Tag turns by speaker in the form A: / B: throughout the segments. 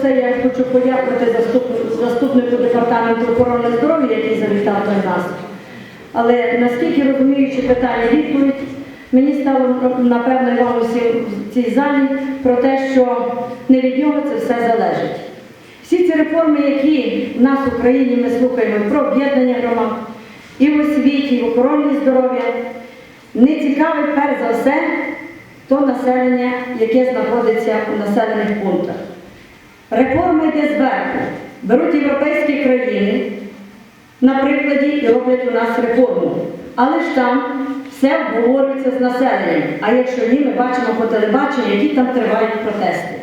A: все, я хочу подякувати заступ- заступнику департаменту охорони здоров'я, який завітав до нас. Але наскільки розуміючи питання відповідь, мені стало напевно вам усім в цій залі про те, що не від нього це все залежить. Всі ці реформи, які в нас в Україні ми слухаємо про об'єднання громад, і в освіті, і в охороні здоров'я, не цікавить перш за все то населення, яке знаходиться у населених пунктах. Реформа йде зверху. Беруть європейські країни, на прикладі і роблять у нас реформу. Але ж там все обговорюється з населенням. А якщо ні, ми бачимо по телебаченню, які там тривають протести.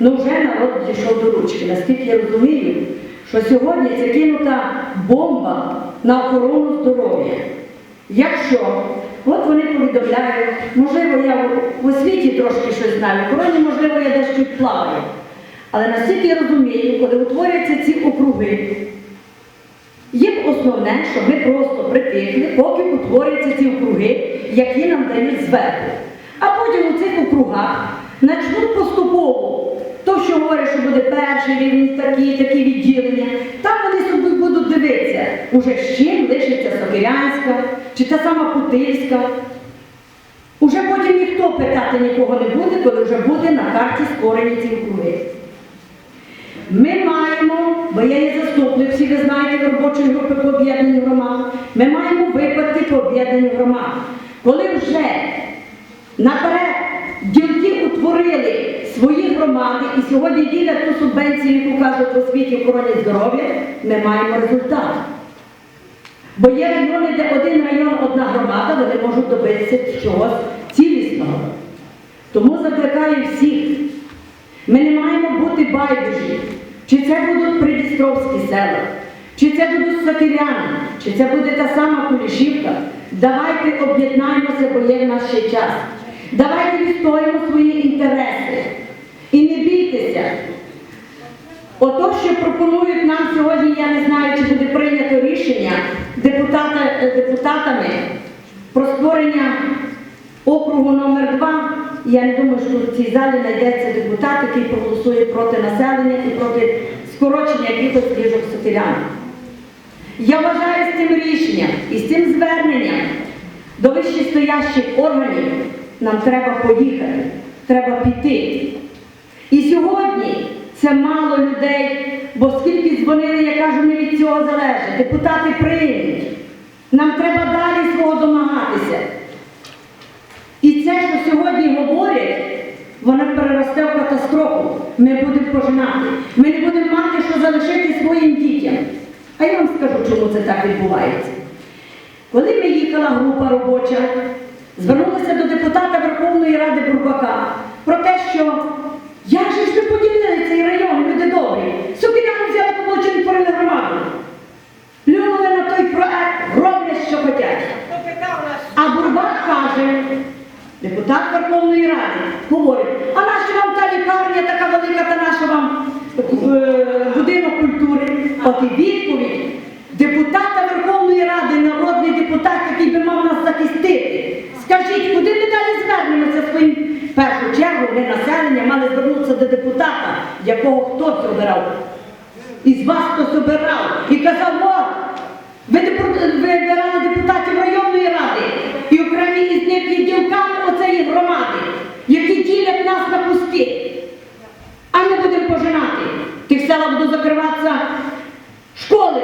A: Ну вже народ дійшов до ручки. Наскільки я розумію, що сьогодні це кинута бомба на охорону здоров'я. Якщо, от вони повідомляють, можливо, я в освіті трошки щось знаю, в охороні, можливо, я десь плаваю. Але наскільки я розумію, коли утворюються ці округи, Їм основне, щоб ми просто притихли, поки утворюються ці округи, які нам дають зверху. А потім у цих округах почнуть поступово. То, що говорять, що буде перший рівень, такі, такі відділення, там вони собі будуть дивитися, уже з чим лишиться Сокирянська чи та сама Путильська. Уже потім ніхто питати нікого не буде, коли вже буде на карті створені ці округи. Бо я є заступник, всі ви знаєте робочої групи по об'єднанню громад, ми маємо випадки по об'єднанню громад. Коли вже наперед ділки утворили свої громади і сьогодні ділять ту субвенцію, яку кажуть в освіті охороні здоров'я, ми маємо результат. Бо є райони, де один район, одна громада, вони можуть добитися чогось цілісного. Тому закликаю всіх. Ми не маємо бути. Чи це будуть придістровські села, чи це будуть сатиряни, чи це буде та сама Кулішівка. Давайте об'єднаємося, бо є в нас ще час. Давайте відстоїмо свої інтереси. І не бійтеся. Ото, що пропонують нам сьогодні, я не знаю, чи буде прийнято рішення депутата, е, депутатами про створення округу номер 2 Я не думаю, що в цій залі знайдеться депутат, який проголосує проти населення і проти скорочення якихось ліжок сотирян. Я вважаю з цим рішенням і з цим зверненням до вищестоящих органів нам треба поїхати, треба піти. І сьогодні це мало людей, бо скільки дзвонили, я кажу, не від цього залежить. Депутати приймуть. Нам треба далі свого домагатися. І це, що сьогодні говорять, воно переросте в катастрофу. Ми будемо пожинати. Ми не будемо мати, що залишити своїм дітям. А я вам скажу, чому це так відбувається. Коли ми їхала група робоча, звернулася до депутата Верховної Ради Бурбака про те, що як же ж ви поділили цей район, люди добрі, Сукіляни взяли помочені творили громаду. Плюнули на той проект, роблять, що хочуть. А Бурбак каже, депутат Верховної Ради, говорить, а наша вам та лікарня така велика, та наша вам е, будинок культури. От і відповідь депутата Верховної Ради, народний депутат, який би мав нас захистити. Скажіть, куди ми далі звернемося своїм першу чергу, не населення, мали звернутися до депутата, якого хтось обирав. Із вас хтось обирав і казав, от, ви вибирали депутатів районної ради, і окремі із них є ділками оцеї громади, які ділять нас на куски. А ми будемо пожинати. Тих будуть закриватися школи.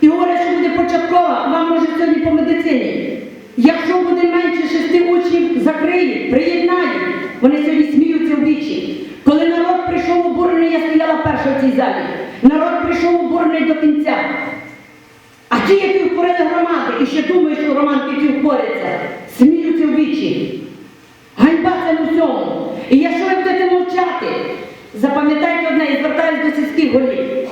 A: І говорять, що буде початкова, вам може сьогодні по медицині. Якщо буде менше шести учнів, закриють, приєднають. Вони сьогодні сміються в вічі. Коли народ прийшов обурений, я стояла перша в цій залі. Народ прийшов обурений до кінця. А ті, які вкорили громади, і ще думають, що громадки ті вкоряться, сміються в вічі. Ганьба це в усьому. І якщо ви будете мовчати, запам'ятайте одне, і звертаюся до сільських голів.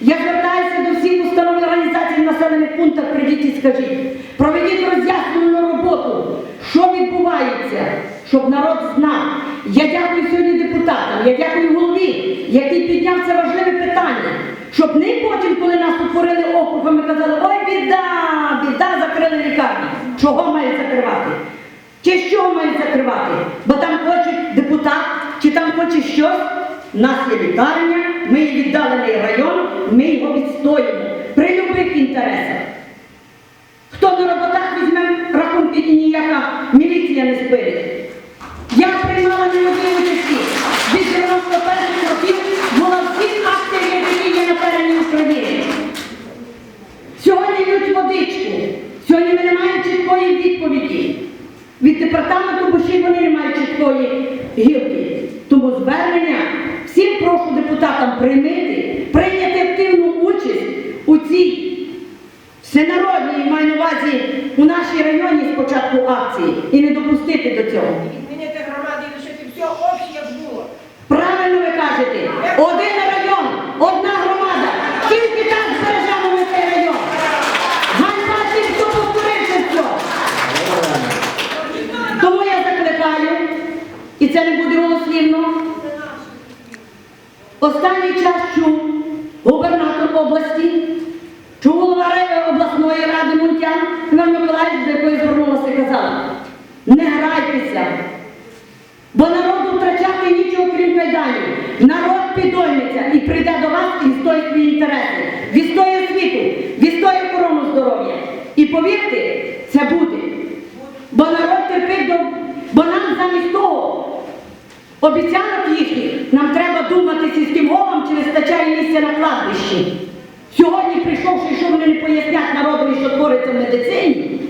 A: Я звертаюся до всіх установ і організацій в населених пунктах, прийдіть і скажіть, проведіть роз'яснювальну роботу, що відбувається, щоб народ знав. Я дякую сьогодні депутатам, я дякую голові, який підняв це важливе питання, щоб не потім, коли нас утворили округом, ми казали, ой, біда, біда, закрили лікарні. Чого мають закривати? Чи що мають закривати? Бо там хочуть депутат, чи там хоче щось. У нас є лікарня, ми є віддалений район, ми його відстоїмо при любих інтересах. Хто на роботах візьме рахунки і ніяка міліція не спирить. Я приймала неможливо участі. Від 91 років була всіх акціях, які є на терені України. Сьогодні йдуть водичку. Сьогодні ми не маємо чіткої відповіді. Від департаменту Буші вони не мають чіткої гілки. Тому звернення депутатам приймити, прийняти активну участь у цій всенародній, маю на увазі, у нашій районі спочатку акції і не допустити до цього.
B: Відмінити громади і лишити все ось як було.
A: Правильно ви кажете, один район, одна громада. Тільки так збережемо ми цей район. Ганьба тим, хто повторився все. Тому я закликаю, і це не буде голослівно. Останній час чув губернатор області, чув голова ре- ради Мунтян, Іван Миколаївич, до якої звернулася і казала, не грайтеся, бо народу втрачати нічого крім кайданів. Народ підойметься і прийде до вас і відстоїть свої інтереси, відстоює світу, відстоює охорону здоров'я. І повірте, це буде. Бо народ терпить до. Бо нам замість того обіцянок їхніх нам треба думати сільським головам, чи вистачає місця на кладбищі. Сьогодні, прийшовши, що вони не пояснять народові, що твориться в медицині,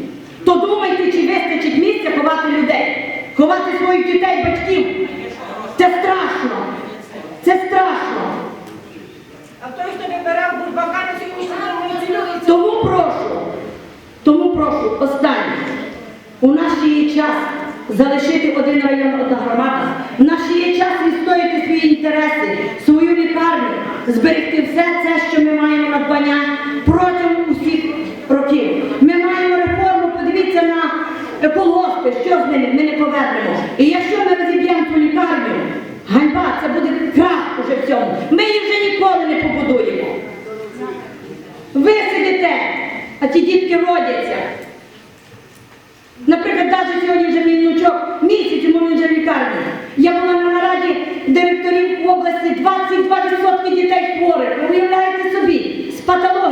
A: то думайте, чи вистачить місця ховати людей, ховати своїх дітей, батьків. Це страшно. Це страшно.
B: А той, хто вибирав Бурбака не цілюється.
A: Тому прошу, тому прошу, останнє. У нас ще є час залишити один район, одна громада. У нас ще є час відстояти свої інтереси, свою лікарню, зберегти все це, що ми маємо надбання протягом усіх років. Ми маємо реформу, подивіться на колгоспи, що з ними ми не повернемо. І якщо ми розіб'ємо цю лікарню, ганьба, це буде крах уже в цьому. Ми її вже ніколи не побудуємо. Ви сидите, а ті дітки родяться. Наприклад, навіть сьогодні вже мій внучок місяць, йому вже в лікарні. Я була на нараді директорів області 22% дітей хворих. Ви уявляєте собі, з патологіями, що